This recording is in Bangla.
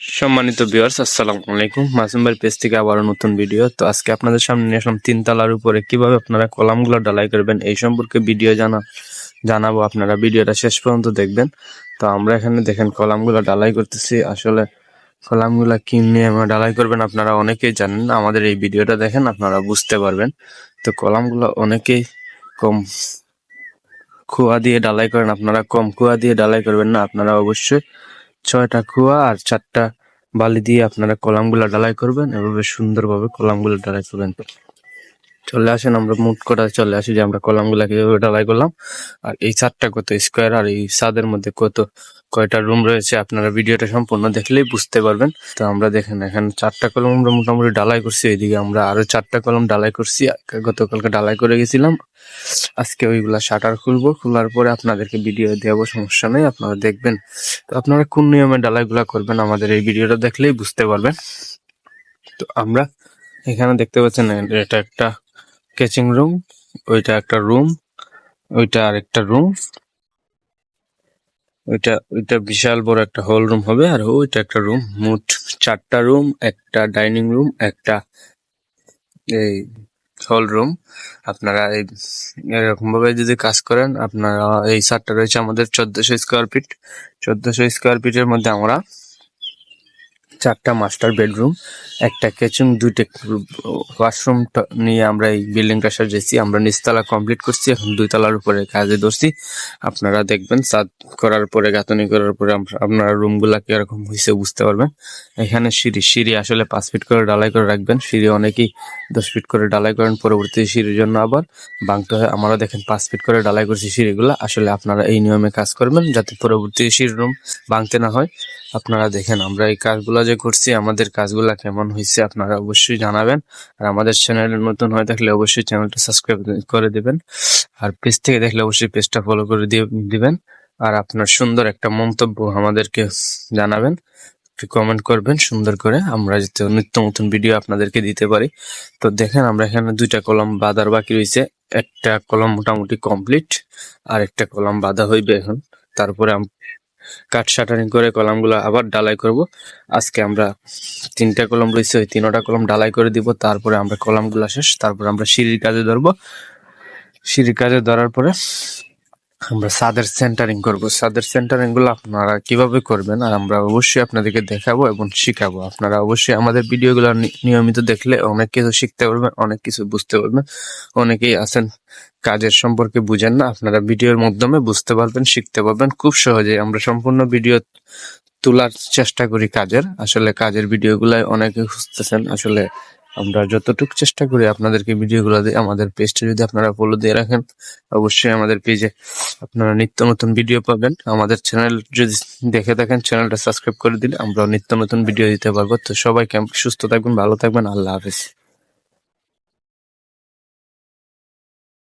সম্মানিত ভিউয়ার্স আসসালামু আলাইকুম। মাসুম ভাই পেজ থেকে আবারও নতুন ভিডিও তো আজকে আপনাদের সামনে নিয়ে আসলাম তিন তলার উপরে। কীভাবে আপনারা কলামগুলো ডালাই করবেন, এই সম্পর্কে ভিডিও জানা, জানাব। আপনারা ভিডিওটা শেষ পর্যন্ত দেখবেন। তো আমরা এখানে দেখেন কলামগুলো ডালাই করতেছি। আসলে কলামগুলো কি নিয়ে আমরা ডালাই করবেন আপনারা অনেকেই জানেন আমাদের এই ভিডিওটা দেখেন, আপনারা বুঝতে পারবেন। তো কলামগুলো অনেকেই কম কুয়া দিয়ে ডালাই করেন। আপনারা কম কুয়া দিয়ে ডালাই করবেন না। আপনারা অবশ্যই ছয়টা কুয়া আর চারটা বালি দিয়ে আপনারা কলামগুলা ডালাই করবেন এভাবে সুন্দরভাবে কলামগুলো ডালাই করবেন। চলে আসেন, আমরা মুট করে চলে আসি যে আমরা কলামগুলো কীভাবে ডালাই করলাম। আর এই চারটা কত স্কোয়ার আর এই ছাদের মধ্যে কত, কয়টা রুম রয়েছে, আপনারা ভিডিওটা সম্পূর্ণ দেখলেই বুঝতে পারবেন। তো আমরা দেখেন, এখানে চারটা কলম আমরা মোটামুটি ডালাই করছি এইদিকে আমরা আরও চারটা কলম ডালাই করছি। গতকালকে ডালাই করে গেছিলাম। আজকে ওইগুলা শাটার খুলবো, খোলার পরে আপনাদেরকে ভিডিও দেবো, সমস্যা নেই, আপনারা দেখবেন। তো আপনারা কোন নিয়মে ডালাইগুলা করবেন, আমাদের এই ভিডিওটা দেখলেই বুঝতে পারবেন। তো আমরা এখানে দেখতে পাচ্ছেন, এটা একটা কেচিং রুম ওইটা একটা রুম ওইটা আরেকটা রুম ওইটা ওইটা বিশাল বড় একটা হল রুম হবে, আর ওইটা একটা রুম মোট চারটা রুম একটা ডাইনিং রুম একটা এই হল রুম আপনারা এই এরকম ভাবে যদি কাজ করেন, আপনারা, এই সারটা রয়েছে আমাদের চোদ্দশো স্কোয়ার ফিট চোদ্দশো স্কোয়ার ফিটের মধ্যে আমরা চারটা মাস্টার বেডরুম একটা কিচেন দুইটা ওয়াশরুম নিয়ে আমরা এই বিল্ডিংটা সাজিয়েছি আমরা নিচতলা কমপ্লিট করছি, এখন দুই তলার উপরে কাজে ধরছি। আপনারা দেখবেন, সাদ করার পরে, গাঁথনি করার পরে আপনারা রুমগুলা কীরকম হয়েছে বুঝতে পারবেন। এখানে সিঁড়ি সিঁড়ি আসলে পাঁচ ফিট করে ডালাই করে রাখবেন। সিঁড়ি অনেকেই দশ ফিট করে ডালাই করেন, পরবর্তী সিঁড়ির জন্য আবার বাংতে হয়। আমরা দেখেন পাঁচ ফিট করে ডালাই করছি সিঁড়িগুলো। আসলে আপনারা এই নিয়মে কাজ করবেন, যাতে পরবর্তী সিঁড়ি রুম বাংতে না হয়। আপনারা দেখেন, আমরা এই কাজগুলো যে করছি, আমাদের কাজগুলা কেমন হয়েছে আপনারা অবশ্যই জানাবেন। আর আমাদের চ্যানেল নতুন হয়ে থাকলে অবশ্যই চ্যানেলটা সাবস্ক্রাইব করে দিবেন। আর পেজ থেকে দেখলে অবশ্যই পেজটা ফলো করে দিয়ে দিবেন। আর আপনার সুন্দর একটা মন্তব্য আমাদেরকে জানাবেন কমেন্ট করবেন, সুন্দর করে আমরা যাতে নিত্য নতুন ভিডিও আপনাদেরকে দিতে পারি। তো দেখেন, আমরা এখানে দুইটা কলম বাঁধার বাকি রয়েছে একটা কলম মোটামুটি কমপ্লিট আর একটা কলম বাঁধা হইবে এখন। তারপরে কাঠ শাটারিং করে কলামগুলো আবার ডালাই করব। আজকে আমরা তিনটা কলম রয়েছে, ওই তিনটা কলম ডালাই করে দিব, তারপরে আমরা কলামগুলো শেষ, তারপরে আমরা সিঁড়ির কাজে ধরবো। সিঁড়ির কাজে ধরার পরে আমরা সাদের সেন্টারিং করব। সাদের সেন্টারিংগুলো আপনারা কীভাবে করবেন আর আমরা অবশ্যই আপনাদেরকে দেখাবো এবং শিখাবো। আপনারা অবশ্যই আমাদের ভিডিও ভিডিওগুলো নিয়মিত দেখলে অনেক কিছু শিখতে পারবেন, অনেক কিছু বুঝতে পারবেন। অনেকেই আছেন কাজের সম্পর্কে বুঝেন না, আপনারা ভিডিওর মাধ্যমে বুঝতে পারবেন, শিখতে পারবেন। খুব সহজে আমরা সম্পূর্ণ ভিডিও তোলার চেষ্টা করি কাজের। আসলে কাজের ভিডিও ভিডিওগুলাই অনেকে খুঁজতেছেন, আসলে আমরা যতটুকু চেষ্টা করি আপনাদেরকে ভিডিওগুলো দিয়ে, আমাদের পেজটা যদি আপনারা ফলো দিয়ে রাখেন, অবশ্যই আমাদের পেজে আপনারা নিত্য নতুন ভিডিও পাবেন। আমাদের চ্যানেল যদি দেখে থাকেন চ্যানেলটা সাবস্ক্রাইব করে দিলে আমরা নিত্য নতুন ভিডিও দিতে পারব। তো সবাই সুস্থ থাকবেন, ভালো থাকবেন। আল্লাহ হাফিজ।